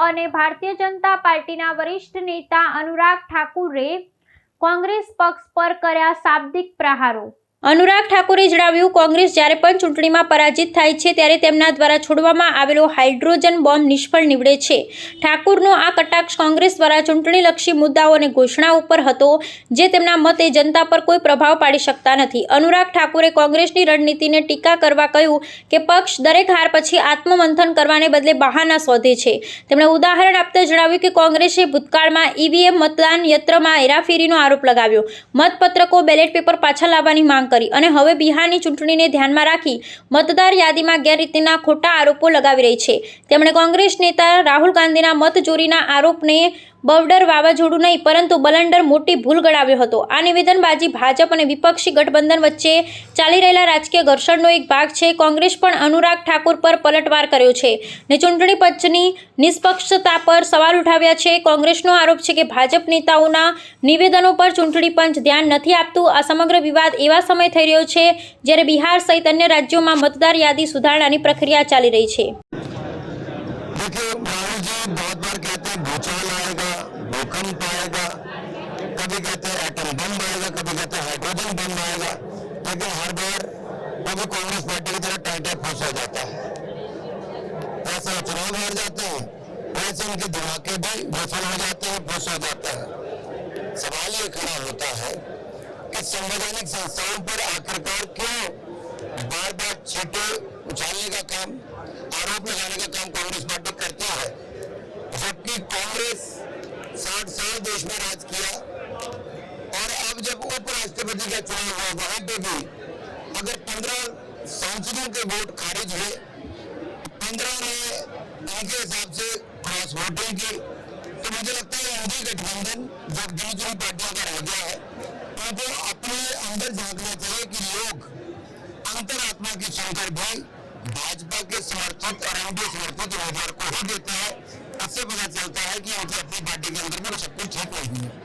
અને ભારતીય જનતા પાર્ટીના વરિષ્ઠ નેતા અનુરાગ ઠાકુરે કોંગ્રેસ પક્ષ પર કર્યા શાબ્દિક પ્રહારો. અનુરાગ ઠાકુરે જણાવ્યું, કોંગ્રેસ જ્યારે પણ ચૂંટણીમાં પરાજિત થાય છે, ત્યારે તેમના દ્વારા છોડવામાં આવેલો હાઇડ્રોજન બોમ્બ નિષ્ફળ નીવડે છે. ઠાકુરનો આ કટાક્ષ કોંગ્રેસ દ્વારા ચૂંટણીલક્ષી મુદ્દાઓ અને ઘોષણા ઉપર હતો, જે તેમના મતે જનતા પર કોઈ પ્રભાવ પાડી શકતા નથી. અનુરાગ ઠાકુરે કોંગ્રેસની રણનીતિને ટીકા કરવા કહ્યું કે, પક્ષ દરેક હાર પછી આત્મમંથન કરવાને બદલે બહાના શોધે છે. તેમણે ઉદાહરણ આપતા જણાવ્યું કે, કોંગ્રેસે ભૂતકાળમાં ઈવીએમ મતદાન યંત્રમાં હેરાફેરીનો આરોપ લગાવ્યો. મતપત્રકો બેલેટ પેપર પાછા લાવવાની માંગ કરી અને હવે બિહારની ચૂંટણીને ધ્યાનમાં રાખી મતદાર યાદીમાં ગેરરીતિના ખોટા આરોપો લગાવી રહી છે. તેમણે કોંગ્રેસ નેતા રાહુલ ગાંધીના મત ચોરીના આરોપને બવડર વાવાઝોડું નહીં, પરંતુ બલંડર મોટી ભૂલ ગણાવ્યો હતો. આ નિવેદનબાજી ભાજપ અને વિપક્ષી ગઠબંધન વચ્ચે ચાલી રહેલા રાજકીય ઘર્ષણનો એક ભાગ છે. કોંગ્રેસ પણ અનુરાગ ઠાકુર પર પલટવાર કર્યો છે ને ચૂંટણી પંચની નિષ્પક્ષતા પર સવાલ ઉઠાવ્યા છે. કોંગ્રેસનો આરોપ છે કે ભાજપ નેતાઓના નિવેદનો પર ચૂંટણી પંચ ધ્યાન નથી આપતું. આ સમગ્ર વિવાદ એવા સમય થઈ રહ્યો છે જ્યારે બિહાર સહિત અન્ય રાજ્યોમાં મતદાર યાદી સુધારણાની પ્રક્રિયા ચાલી રહી છે. देखिए राहुल जी बहुत बार कहते हैं, भूचाल आएगा, भूकंप आएगा। कभी कहते हैं एटम बम आएगा, कभी कहते हैं हाइड्रोजन बम आएगा। लेकिन हर बार कभी कांग्रेस पार्टी की तरह टाइटा फंस हो जाता है ऐसा चुनाव हार जाते हैं। ऐसे उनके धमाके भी विफल हो जाते हैं फंस हो जाता है। सवाल ये खड़ा होता है कि संवैधानिक संस्थाओं पर आखिरकार क्यों बार उछालने का काम, आरोप लगाने का काम कांग्रेस पार्टी करती है। जबकि कांग्रेस साठ साल देश में राज किया, और अब जब उपराष्ट्रपति का चुनाव हुआ, वहाँ पे भी अगर पंद्रह सांसदों के वोट खारिज हुए, पंद्रह ने उनके हिसाब से क्रॉस वोटिंग की तो मुझे लगता है इंडी गठबंधन जो चुनी पार्टियों का रह गया है, उनको अपने अंदर झांकना चाहिए। अंतरात्मा के शंकर भी भाजपा के समर्थित और एनडीए समर्थित उम्मीदवार को ही देते हैं इससे पता चलता है कि उनकी अपनी पार्टी के अंदर में सब कुछ ठीक नहीं है